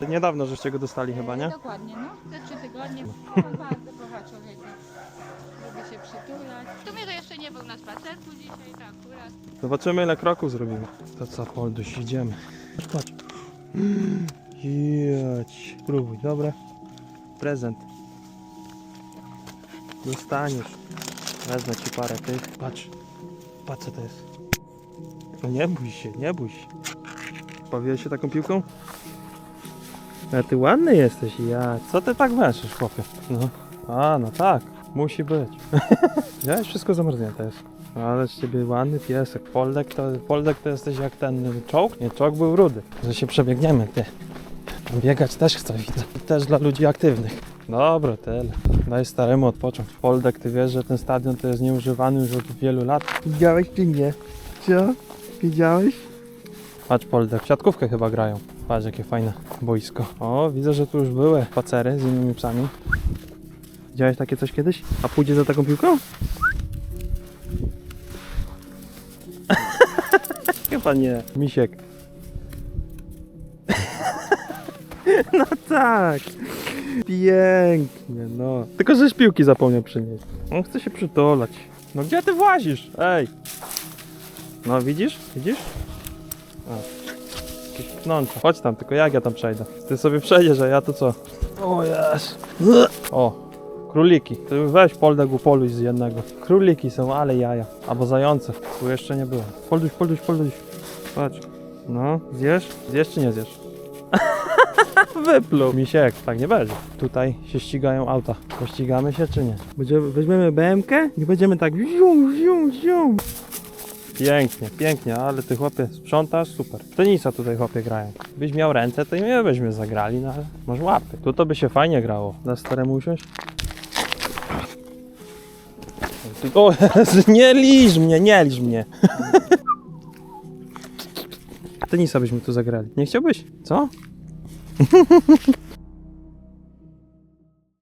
Niedawno żeście go dostali chyba, nie? Dokładnie, no. Te trzy tygodnie. On bardzo kocha człowieka. Lubi się przytulać. W sumie to jeszcze nie był na spacerku dzisiaj, to akurat. Zobaczymy ile kroków zrobimy. To co, Polduś, idziemy. Patrz, patrz. Jedź. Spróbuj, dobra. Prezent. Dostaniesz. Wezmę ci parę tych. Patrz. Patrz co to jest. No nie bój się, nie bój się. Bawiłeś się taką piłką? A ty ładny jesteś, ja. Co ty tak węszysz, chłopie? No. A, no tak. Musi być. Ja wszystko zamarznięte jest. Ale z ciebie ładny piesek. Poldek to, Poldek to jesteś jak ten czołg? Nie, czołg był rudy. Że się przebiegniemy, ty. Biegać też chcę, widzę. Też dla ludzi aktywnych. Dobra, tyle. Daj staremu odpocząć. Poldek, ty wiesz, że ten stadion to jest nieużywany już od wielu lat. Widziałeś czy nie? Co? Widziałeś? Patrz, Poldek, w siatkówkę chyba grają. Patrz, jakie fajne boisko. O, widzę, że tu już były spacery z innymi psami. Widziałeś takie coś kiedyś? A pójdzie za taką piłką? Chyba nie. Misiek. No tak. Pięknie, no. Tylko, żeś piłki zapomniał przynieść. On chce się przytulać. No gdzie ty włazisz? Ej. No widzisz? Widzisz? A. Jakieś pnącze. Chodź tam, tylko jak ja tam przejdę? Ty sobie przejdziesz, a ja to co? O. O, króliki. Ty weź poldek upoluj z jednego. Króliki są, ale jaja. Albo zające. Tu jeszcze nie było. Polduś, polduś, polduś. Patrz. No, zjesz? Zjesz czy nie zjesz? Wypluł. Misiek, tak nie będzie. Tutaj się ścigają auta. Pościgamy się czy nie? Będziemy, weźmiemy BMK i będziemy tak zium, zium, zium. Pięknie, pięknie, ale ty chłopie sprzątasz, super. Tenisa tutaj chłopie grają. Byś miał ręce, to my byśmy zagrali, no ale masz łapy. Tu to by się fajnie grało. Dasz staremu usiąść? O, nie liż mnie, nie liż mnie. Tenisa byśmy tu zagrali. Nie chciałbyś? Co?